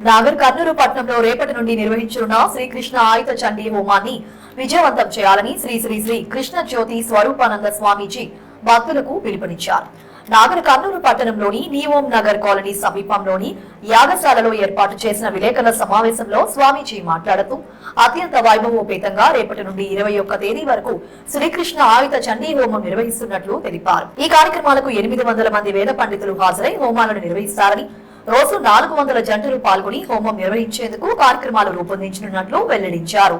నాగర్ కర్నూలు పట్టణంలో రేపటి నుండి నిర్వహించనున్న శ్రీకృష్ణ ఆయుధ చండీ హోమాన్ని విజయవంతం చేయాలని శ్రీ శ్రీ శ్రీ కృష్ణ జ్యోతి స్వరూపానంద స్వామీజీ భక్తులకు పిలుపునిచ్చారు. నాగర్ కర్నూలు పట్టణంలోని నీవోం నగర్ కాలనీ సమీపంలోని యాగశాలలో ఏర్పాటు చేసిన విలేకరుల సమావేశంలో స్వామీజీ మాట్లాడుతూ అత్యంత వైభవోపేతంగా రేపటి నుండి ఇరవై ఒక్క తేదీ వరకు శ్రీకృష్ణ ఆయుధ చండీ హోమం నిర్వహిస్తున్నట్లు తెలిపారు. ఈ కార్యక్రమాలకు ఎనిమిది వందల మంది వేద పండితులు హాజరై హోమాలను నిర్వహిస్తారని రోజు నాలుగు వందల జంటలు పాల్గొని హోమం నిర్వహించేందుకు కార్యక్రమాలు రూపొందించనున్నట్లు వెల్లడించారు.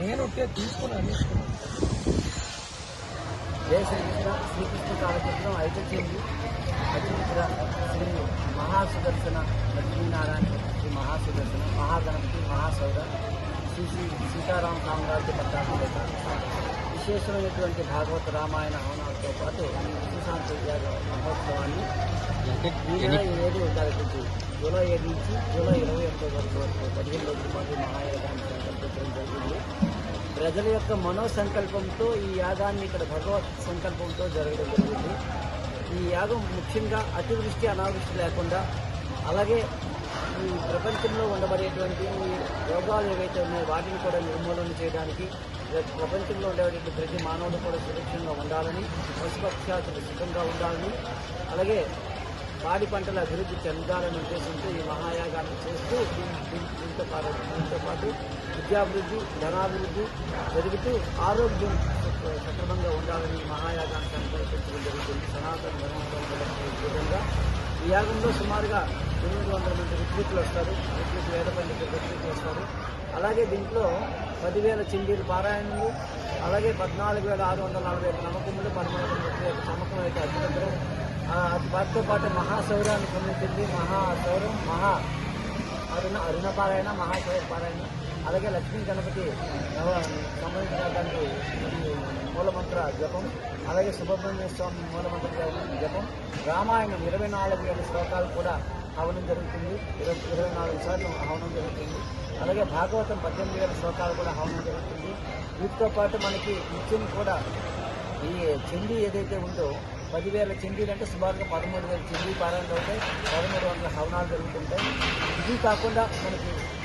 నేను తీసుకున్నాను జయ శ్రీకృష్ణ శ్రీకృష్ణ కాలచక్రం ఐదొచ్చింది శ్రీ మహాసుదర్శన లక్ష్మీనారాయణ శ్రీ మహాసుదర్శన మహాగణపతి మహాసౌర శ్రీ శ్రీ సీతారామ సామ్రాజ్య పట్టాభిషేక విశేషమైనటువంటి భాగవత రామాయణ హవనాలతో పాటు యాగ మహోత్సవాన్ని ఏడు తారీఖు జూలై ఏడు నుంచి జూలై ఇరవై ఒకటో వరకు వరకు పదిహేను రోజుల పాటు మహాయాగాన్ని సంకల్పించడం జరిగింది. ప్రజల యొక్క మనో సంకల్పంతో ఈ యాగాన్ని ఇక్కడ భగవత్ సంకల్పంతో జరగడం జరిగింది. ఈ యాగం ముఖ్యంగా అతివృష్టి అనావృష్టి లేకుండా అలాగే ఈ ప్రపంచంలో ఉండబడేటువంటి రోగాలు ఏవైతే ఉన్నాయో వాటిని కూడా నిర్మూలన చేయడానికి ప్రపంచంలో ఉండేటువంటి ప్రతి మానవుడు కూడా సురక్షంగా ఉండాలని పశుపక్షాతులు సుఖంగా ఉండాలని అలాగే పాడి పంటల అభివృద్ధి చెందాలని ఉద్దేశంతో ఈ మహాయాగాన్ని చేస్తూ దీంతో పాటు దీంతో పాటు విద్యాభివృద్ధి ధనాభివృద్ధి జరుగుతూ ఆరోగ్యం సక్రమంగా ఉండాలని మహాయాగాన్ని సంకల్పించడం జరుగుతుంది. సనాతన ధర్మం విధంగా ఈ యాగంలో సుమారుగా ఎనిమిది వందల మంది ఋత్వికులు వస్తారు. ఋత్వికులు వేద పండితులు ఋత్వికులు వస్తారు అలాగే దీంట్లో పదివేల చిందీలు పారాయణలు అలాగే పద్నాలుగు వేల ఆరు వందల నలభై ఐదు నమ్మకములు పదమూడు ముప్పై ఒక చమకం అయితే అధికంతరం వాటితో పాటు మహాసౌరాన్ని పొందుతుంది మహాసౌరం మహా అరుణ అరుణ పారాయణ మహాశౌర పారాయణ అలాగే లక్ష్మీ గణపతి సంబంధించిన దానికి ఈ జపం. అలాగే సుబ్రహ్మణ్య స్వామి మూలమంత్ర జపం- జపం రామాయణం ఇరవై నాలుగు వేల శ్లోకాలు కూడా హవనం జరుగుతుంది. ఇరవై ఇరవై నాలుగు సార్లు హవనం జరుగుతుంది. అలాగే భాగవతం పద్దెనిమిది వేల శ్లోకాలు కూడా హవనం జరుగుతుంది. వీటితో పాటు మనకి నిత్యం కూడా ఈ చెండి ఏదైతే ఉందో పదివేల చెండీలు అంటే సుమారుగా పదమూడు వేల చెండీ పారాయణలు అవుతాయి. పదమూడు వందల హవనాలు జరుగుతుంటాయి. ఇది కాకుండా మనకి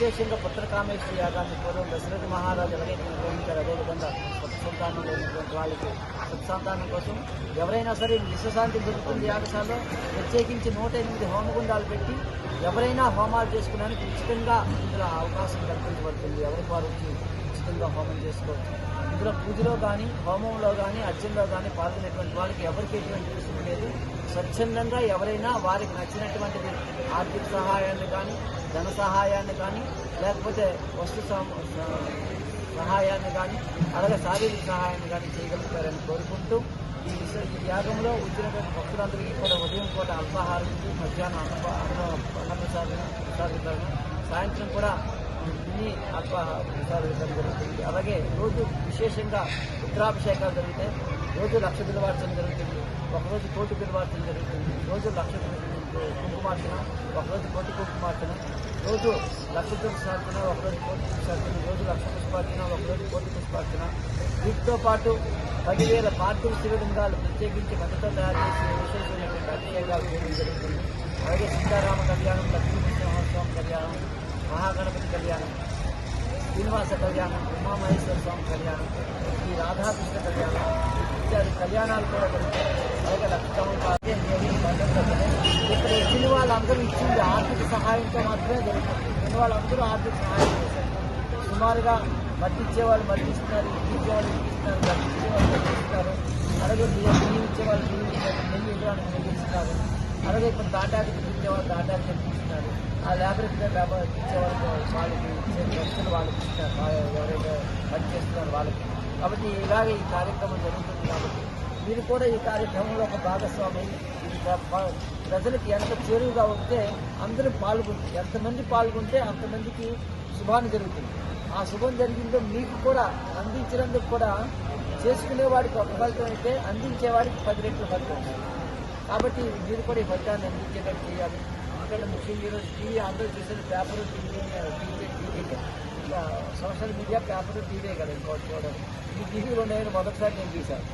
విశేషంగా పుత్రకామేశ్వరి యాగాన్ని పూర్వం దశరథ మహారాజు ఎలాగైతే నిర్వహించారు అదేవిధంగా కొత్త సంతానం లేనటువంటి వాళ్ళకి సత్సంతానం కోసం ఎవరైనా సరే విశ్వశాంతి దొరుకుతుంది యాగశాలలో. ప్రత్యేకించి నూట ఎనిమిది హోమగుండాలు పెట్టి ఎవరైనా హోమాలు చేసుకున్నానికి ఉచితంగా ఇందులో అవకాశం కల్పించబడుతుంది. ఎవరికి వారికి పద్ధతుల్లో హోమం చేసుకోవచ్చు. ఇందులో పూజలో కానీ హోమంలో కానీ అర్చనలో కానీ పాల్గొనేటువంటి వాళ్ళకి ఎవరికి ఎటువంటి రుసుము లేదు స్వచ్ఛందంగా ఎవరైనా వారికి నచ్చినటువంటిది ఆర్థిక సహాయాన్ని కానీ ధన సహాయాన్ని కానీ లేకపోతే వస్తు సహాయాన్ని కానీ అలాగే శారీరక సహాయాన్ని కానీ చేయగలుగుతారని కోరుకుంటూ ఈ విషయ ఈ యాగంలో వచ్చినటువంటి భక్తులందరికీ కూడా ఉదయం పూట అల్పాహారం మధ్యాహ్నం అన్న అన్న అన్నప్రసాదం ప్రసాద సాయంత్రం కూడా ఇన్ని అల్ప జరుగుతుంది. అలాగే రోజు విశేషంగా రుద్రాభిషేకాలు జరుగుతాయి. రోజు లక్ష బిలవార్చన జరుగుతుంది. ఒకరోజు కోటి బిలవార్చన జరుగుతుంది. రోజు లక్ష కుంకుమార్చన ఒకరోజు కోటి కుంకుమార్చన రోజు లక్ష పుష్పార్చన ఒకరోజు కోటి పుష్పార్చన రోజు లక్ష పుష్పార్చన ఒకరోజు కోటి పుష్పార్చన. వీటితో పాటు పదివేల పార్థివ శివలింగాలు ప్రత్యేకించి మధ్యతో తయారు చేసి విశేషమైనటువంటి అభిషేకాలు చేయడం జరుగుతుంది. అలాగే సీతారామ కళ్యాణం లక్ష్మీ లక్ష్మీనరసింహస్వామి కళ్యాణం మహాగణపతి కళ్యాణం శ్రీనివాస కళ్యాణం ఉమామహేశ్వర స్వామి కళ్యాణం శ్రీ రాధాకృష్ణ కళ్యాణం ఇత్యాది కళ్యాణాలు కూడా జరుగుతాయి అలాగే లక్ష్మణ ఇక్కడ ఇచ్చిన వాళ్ళందరూ ఇచ్చింది ఆర్థిక సహాయంతో మాత్రమే జరుగుతుంది. ఇచ్చిన వాళ్ళందరూ ఆర్థిక సహాయం చేశారు. సుమారుగా మట్టిచ్చేవాళ్ళు మట్టిస్తున్నారు ఇచ్చేవాళ్ళు ఇంటి ఇస్తున్నారు గట్టి ఇచ్చేవాళ్ళు ఇస్తున్నారు అలాగే బియ్యం ఇచ్చేవాళ్ళు బియ్యం ఇచ్చేవాళ్ళు నెయ్యి ఇవ్వడానికి నెయ్యి ఇస్తున్నారు అలాగే ఇప్పుడు దాటాకి ఇచ్చేవాళ్ళు దాటాకి ఇస్తున్నారు ఆ లేబర్ లేబర్ ఇచ్చేవాళ్ళకి వాళ్ళకి ఇచ్చే ఖర్చులు వాళ్ళకి ఇస్తారు. ఎవరైతే పని చేస్తున్నారు వాళ్ళకి. కాబట్టి ఇలాగే ఈ కార్యక్రమం జరుగుతుంది కాబట్టి మీరు కూడా ఈ కార్యక్రమంలో ఒక భాగస్వామి ప్రజలకు ఎంత చేరువుగా ఉంటే అందరూ పాల్గొంటారు ఎంతమంది పాల్గొంటే అంతమందికి శుభాన్ని జరుగుతుంది. ఆ శుభం జరిగిందో మీకు కూడా అందించినందుకు కూడా చేసుకునేవాడికి ఒక ఫలితం అయితే అందించేవాడికి పది రెట్లు ఫలితం. కాబట్టి మీరు కూడా ఈ ఫలితాన్ని అందించేటట్టు చేయాలి. ఎందుకంటే ముఖ్యంగా ఈరోజు టీవీ అందరూ చూసేది paper TV TV TV social media paper TV కదా ఇంకోటి చూడడం. ఈ టీవీలో నేను మొదటిసారి నేను చూశాను.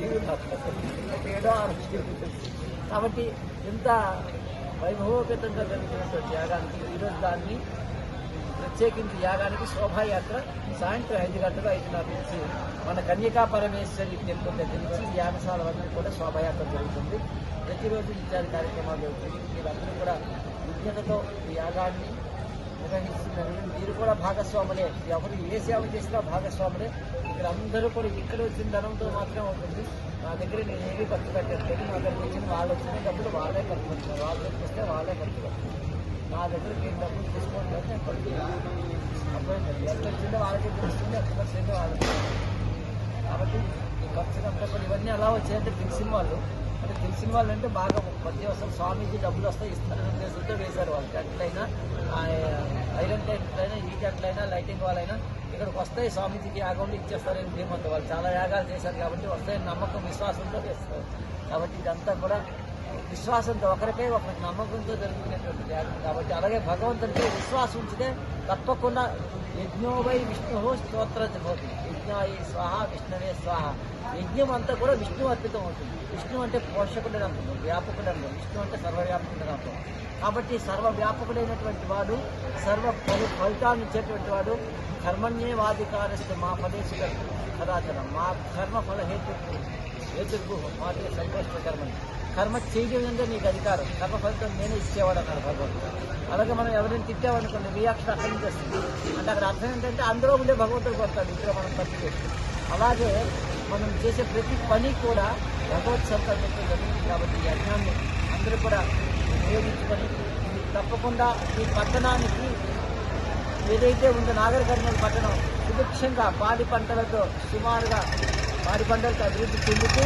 ఈ నాకు ఏడో కాబట్టి ఇంత వైభవోపేతంగా జరుగుతున్నటువంటి యాగానికి ఈరోజు దాన్ని ప్రత్యేకించి యాగానికి శోభాయాత్ర సాయంత్రం ఐదు గంటలు ఐదున్నర నుంచి మన కన్యకా పరమేశ్వరి టెంపుల్ దగ్గర నుంచి యాగశాల వరకు కూడా శోభాయాత్ర జరుగుతుంది. ప్రతిరోజు ఇత్యాది కార్యక్రమాలు జరుగుతుంది మీరందరూ కూడా విజ్ఞతతో ఈ యాగాన్ని నిర్వహిస్తున్నారు. మీరు కూడా భాగస్వాములే. ఎవరు ఏ సేవ చేసినా భాగస్వాములే. ఇక్కడ అందరూ కూడా ఇక్కడ వచ్చిన ధనంతో మాత్రమే ఉంటుంది. నా దగ్గర నేను ఏమీ ఖర్చు పెట్టట్లేదు నా దగ్గర వచ్చిన వాళ్ళు వచ్చిన డబ్బులు వాళ్ళే ఖర్చు పెడతారు. వాళ్ళ దగ్గరికి వస్తే వాళ్ళే ఖర్చు పెడతారు. నా దగ్గర నేను డబ్బులు తీసుకోవడం లేదు నేను ఖర్చు ఎంత వచ్చిందో వాళ్ళకి తెలుస్తుంది ఎంత ఖర్చు అయిందో వాళ్ళకి కాబట్టి ఈ ఖర్చులంతా కూడా ఇవన్నీ అలా వచ్చాయంటే తెలిసిన వాళ్ళు అంటే తెలిసిన వాళ్ళు అంటే బాగా ప్రతి స్వామీజీ డబ్బులు వస్తాయి ఇస్తారనే ఉద్దేశంతో వేశారు వాళ్ళు. టెంట్లైనా ఐరన్ టెంట్లైనా ఈ టెంట్లైనా లైటింగ్ వాళ్ళైనా ఇక్కడికి వస్తాయి స్వామీజీకి యాగంలో ఇచ్చేస్తారని ధీమంతో వాళ్ళు చాలా యాగాలు చేశారు కాబట్టి వస్తాయని నమ్మకం విశ్వాసంతో చేస్తారు. కాబట్టి ఇదంతా కూడా విశ్వాసంతో ఒకరిపై ఒకరికి నమ్మకంతో జరుగుతున్నటువంటి యాగం కాబట్టి అలాగే భగవంతుడిపై విశ్వాసం ఉంచితే తప్పకుండా యజ్ఞోవై విష్ణు స్తోత్ర భవతి యజ్ఞాయ స్వాహ విష్ణువే స్వాహ. యజ్ఞం అంతా కూడా విష్ణు అర్పితం అవుతుంది. విష్ణు అంటే పోషకుడు అంటున్నాం వ్యాపకుడు అంటాం విష్ణు అంటే సర్వవ్యాపకుడు అంటాం కాబట్టి సర్వవ్యాపకుడైనటువంటి వాడు సర్వ ఫలి ఫలితాన్ని ఇచ్చేటువంటి వాడు కర్మణ్యేవాధికారస్తు మా ఫలేసు కదాచరం. మా కర్మ ఫల హేతు హేతుర్భు మాటే సంతోష కర్మని కర్మ చేయడం నీకు అధికారం. కర్మ ఫలితం నేనే ఇచ్చేవాడు అన్నాడు భగవంతుడు అలాగే మనం ఎవరైనా తిట్టామనుకోండి రియాక్షన్ అక్కడి నుంచి వస్తుంది. అంటే అక్కడ అర్థం ఏంటంటే అందులో ఉండే భగవంతుడు కొడతాడు ఇక్కడ మనం తప్పు చేస్తాం. అలాగే మనం చేసే ప్రతి పని కూడా భగవత్ సంకల్పంతో జరుగుతుంది కాబట్టి ఈ యజ్ఞాన్ని అందరూ కూడా ఉపయోగించుకొని తప్పకుండా ఈ పట్టణానికి ఏదైతే ఉందో నాగర పట్టణం సుభిక్షంగా పాడి పంటలతో సుమారుగా పాడి పంటలకు అభివృద్ధి చెందుతూ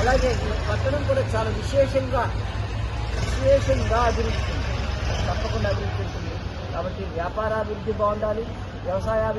అలాగే ఈ పట్టణం కూడా చాలా విశేషంగా విశేషంగా అభివృద్ధి తప్పకుండా అభివృద్ధి చెందుతుంది. కాబట్టి వ్యాపారాభివృద్ధి బాగుండాలి వ్యవసాయాభివృద్ధి